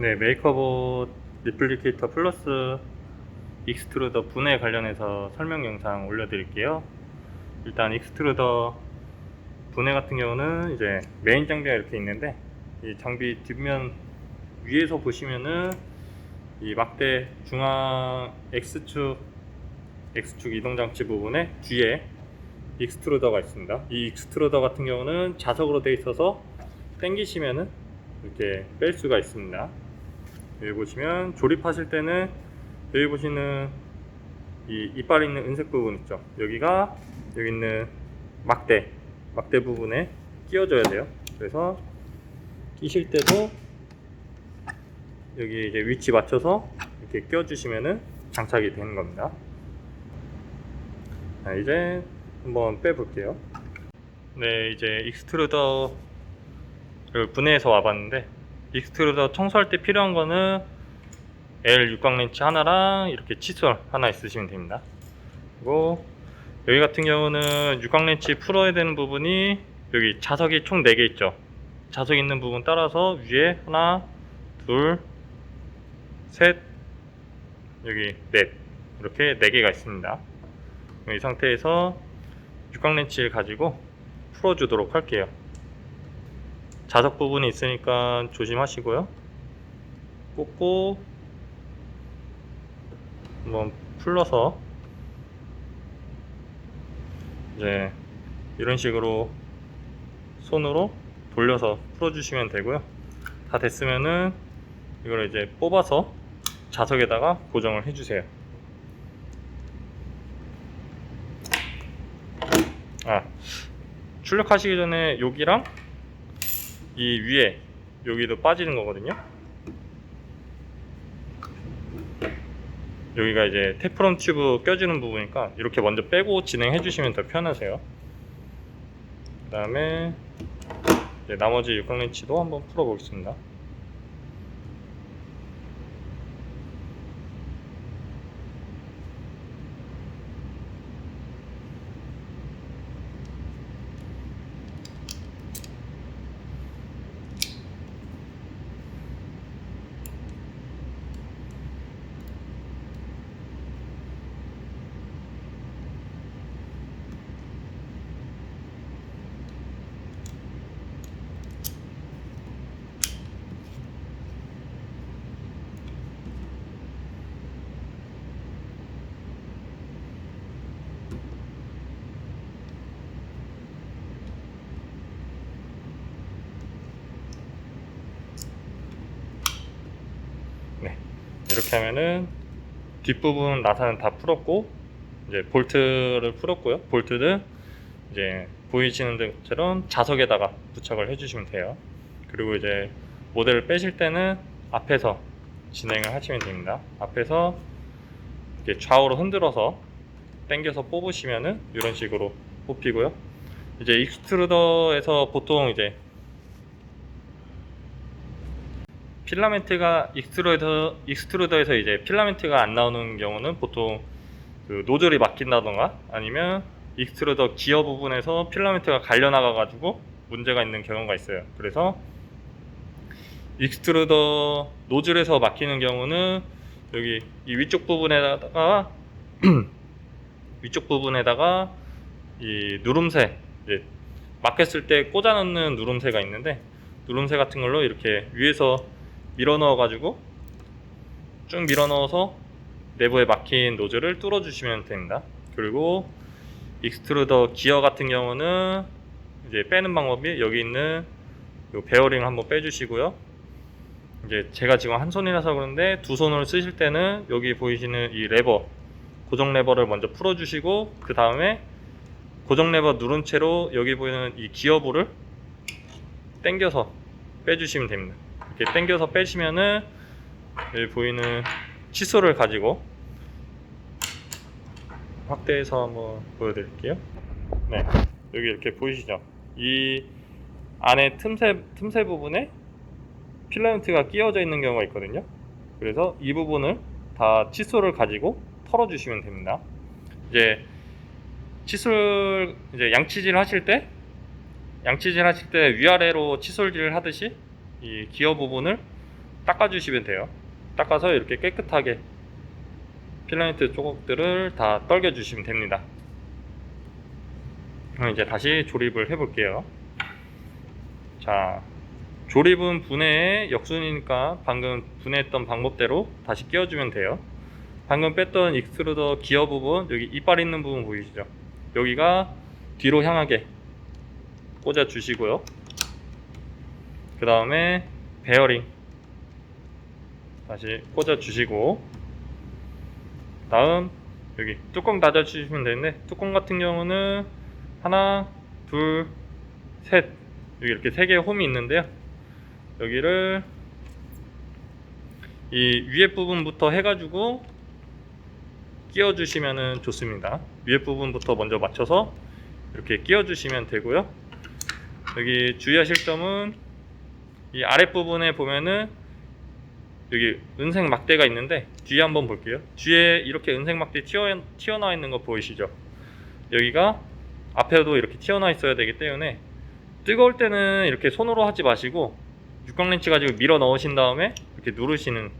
네, 메이커봇 리플리케이터 플러스 익스트루더 분해 관련해서 설명 영상 올려드릴게요. 일단 익스트루더 분해 같은 경우는 이제 메인 장비가 이렇게 있는데 이 장비 뒷면 위에서 보시면은 이 막대 중앙 X축 X축 이동 장치 부분에 뒤에 익스트루더가 있습니다. 이 익스트루더 같은 경우는 자석으로 되어 있어서 당기시면은 이렇게 뺄 수가 있습니다. 여기 보시면 조립하실 때는 여기 보시는 이 이빨 있는 은색 부분 있죠. 여기가 여기 있는 막대 막대 부분에 끼워줘야 돼요. 그래서 끼실 때도 여기 이제 위치 맞춰서 이렇게 껴주시면은 장착이 되는 겁니다. 자, 이제 한번 빼볼게요. 네, 이제 익스트루더를 분해해서 와봤는데 익스트루더 청소할 때 필요한 거는 L 육각 렌치 하나랑 이렇게 칫솔 하나 있으시면 됩니다. 그리고 여기 같은 경우는 육각 렌치 풀어야 되는 부분이 여기 자석이 총 4개 있죠. 자석 있는 부분 따라서 위에 하나, 둘, 셋, 여기 넷 이렇게 4개가 있습니다. 이 상태에서 육각 렌치를 가지고 풀어주도록 할게요. 자석 부분이 있으니까 조심하시고요. 꽂고 한번 풀러서 이제 이런 식으로 손으로 돌려서 풀어주시면 되고요. 다 됐으면은 이걸 이제 뽑아서 자석에다가 고정을 해주세요. 아 출력하시기 전에 여기랑 이 위에 여기도 빠지는 거거든요. 여기가 이제 테프론 튜브 껴지는 부분이니까 이렇게 먼저 빼고 진행해 주시면 더 편하세요. 그 다음에 나머지 육각 렌치도 한번 풀어 보겠습니다. 네. 이렇게 하면은 뒷부분 나사는 다 풀었고 이제 볼트를 풀었고요. 볼트는 이제 보이시는 것처럼 자석에다가 부착을 해주시면 돼요. 그리고 이제 모델을 빼실 때는 앞에서 진행을 하시면 됩니다. 앞에서 좌우로 흔들어서 당겨서 뽑으시면은 이런 식으로 뽑히고요. 이제 익스트루더에서 보통 이제 필라멘트가 익스트루더 익스트루더에서 이제 필라멘트가 안 나오는 경우는 보통 그 노즐이 막힌다던가 아니면 익스트루더 기어 부분에서 필라멘트가 갈려 나가 가지고 문제가 있는 경우가 있어요. 그래서 익스트루더 노즐에서 막히는 경우는 여기 이 위쪽 부분에다가 위쪽 부분에다가 이 누름새 이제 막혔을 때 꽂아 넣는 누름새가 있는데 누름새 같은 걸로 이렇게 위에서 밀어 넣어 가지고 쭉 밀어 넣어서 내부에 막힌 노즐을 뚫어 주시면 됩니다. 그리고 익스트루더 기어 같은 경우는 이제 빼는 방법이 여기 있는 요 베어링 한번 빼주시고요. 이제 제가 지금 한 손이라서 그런데 두 손을 쓰실 때는 여기 보이시는 이 레버 고정 레버를 먼저 풀어주시고 그 다음에 고정 레버 누른 채로 여기 보이는 이 기어볼을 당겨서 빼주시면 됩니다. 이렇게 당겨서 빼시면은 여기 보이는 칫솔을 가지고 확대해서 한번 보여드릴게요. 네, 여기 이렇게 보이시죠? 이 안에 틈새 틈새 부분에 필라멘트가 끼워져 있는 경우가 있거든요. 그래서 이 부분을 다 칫솔을 가지고 털어주시면 됩니다. 이제 칫솔 이제 양치질 하실 때 양치질 하실 때 위아래로 칫솔질을 하듯이 이 기어 부분을 닦아주시면 돼요. 닦아서 이렇게 깨끗하게 필라멘트 조각들을 다 떨겨주시면 됩니다. 그럼 이제 다시 조립을 해볼게요. 자, 조립은 분해의 역순이니까 방금 분해했던 방법대로 다시 끼워주면 돼요. 방금 뺐던 익스트루더 기어 부분, 여기 이빨 있는 부분 보이시죠? 여기가 뒤로 향하게 꽂아 주시고요. 그 다음에 베어링. 다시 꽂아 주시고. 다음 여기 뚜껑 닫아 주시면 되는데 뚜껑 같은 경우는 하나 둘셋. 여기 이렇게 세 개의 홈이 있는데요. 여기를 이 위에 부분부터 해가지고 끼워 주시면 좋습니다. 위에 부분부터 먼저 맞춰서 이렇게 끼워 주시면 되고요. 여기 주의하실 점은 이 아랫부분에 보면은 여기 은색 막대가 있는데 뒤에 한번 볼게요. 뒤에 이렇게 은색 막대 튀어, 튀어나와 있는 거 보이시죠? 여기가 앞에도 이렇게 튀어나와 있어야 되기 때문에 뜨거울 때는 이렇게 손으로 하지 마시고 육각렌치 가지고 밀어 넣으신 다음에 이렇게 누르시는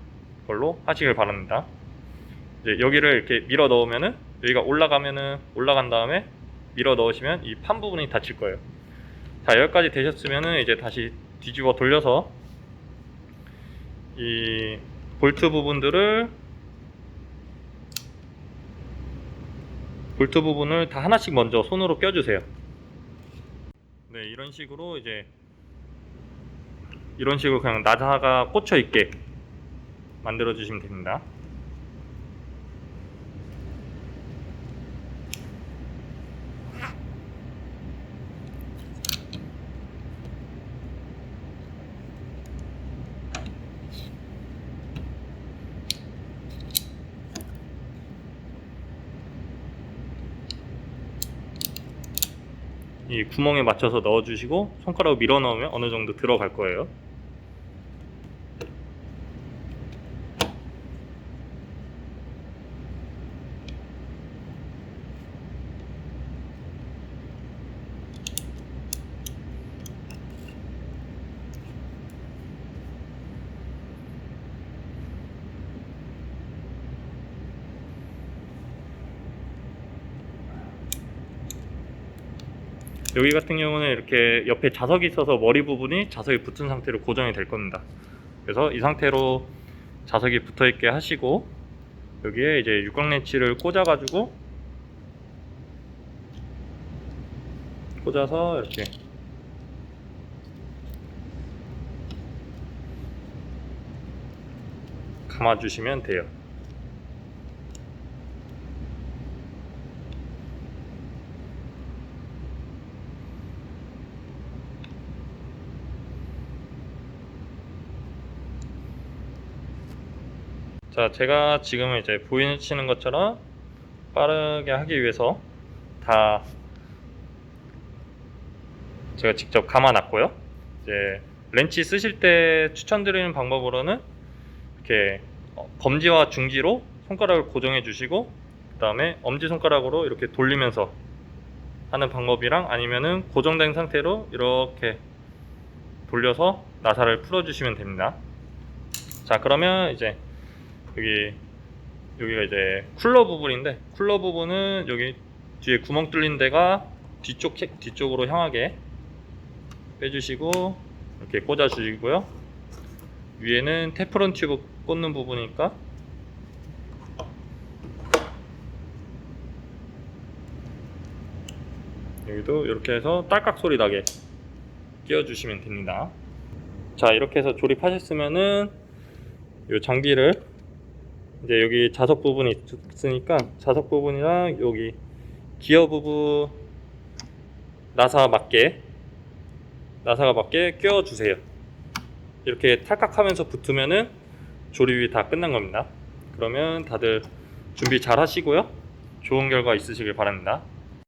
걸로 하시길 바랍니다. 이제 여기를 이렇게 밀어 넣으면은 여기가 올라가면은 올라간 다음에 밀어 넣으시면 이 판 부분이 닫힐 거예요. 자 여기까지 되셨으면은 이제 다시 뒤집어 돌려서 이 볼트 부분들을 볼트 부분을 다 하나씩 먼저 손으로 껴주세요. 네 이런 식으로 이제 이런 식으로 그냥 나사가 꽂혀 있게 만들어 주시면 됩니다. 이 구멍에 맞춰서 넣어주시고 손가락으로 밀어 넣으면 어느 정도 들어갈 거예요. 여기 같은 경우는 이렇게 옆에 자석이 있어서 머리 부분이 자석이 붙은 상태로 고정이 될 겁니다. 그래서 이 상태로 자석이 붙어 있게 하시고 여기에 이제 육각 렌치를 꽂아 가지고 꽂아서 이렇게 감아 주시면 돼요. 자, 제가 지금 이제 보이시는 것처럼 빠르게 하기 위해서 다 제가 직접 감아놨고요. 이제 렌치 쓰실 때 추천드리는 방법으로는 이렇게 어, 검지와 중지로 손가락을 고정해 주시고 그 다음에 엄지 손가락으로 이렇게 돌리면서 하는 방법이랑 아니면은 고정된 상태로 이렇게 돌려서 나사를 풀어 주시면 됩니다. 자, 그러면 이제 여기 여기가 이제 쿨러 부분인데 쿨러 부분은 여기 뒤에 구멍 뚫린 데가 뒤쪽 뒤쪽으로 향하게 빼주시고 이렇게 꽂아 주시고요. 위에는 테프론 튜브 꽂는 부분이니까. 여기도 이렇게 해서 딸깍 소리 나게 끼워 주시면 됩니다. 자 이렇게 해서 조립하셨으면은 이 장비를 이제 여기 자석 부분이 있으니까 자석 부분이랑 여기 기어 부분 나사 맞게 나사가 맞게 껴 주세요. 이렇게 탈칵하면서 붙으면은 조립이 다 끝난 겁니다. 그러면 다들 준비 잘 하시고요. 좋은 결과 있으시길 바랍니다.